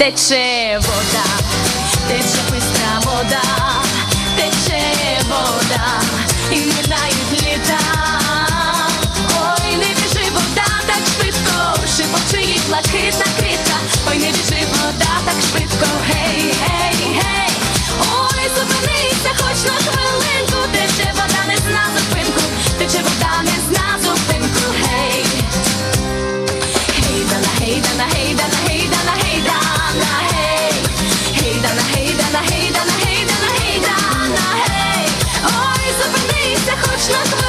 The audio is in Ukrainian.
тече вода, тече пистра вода, тече вода, і минають літа. Ой, не біжи вода, так швидко, шипочи їх блакитна критка. Ой, не біжи вода, так швидко, гей, гей, гей. Ой, зупинися, хоч на хвилинку, тече вода не зна зупинку, тече вода не зна зупинку, гей. Гей, дана, гей, дана, гей, дана, гей. Christmas.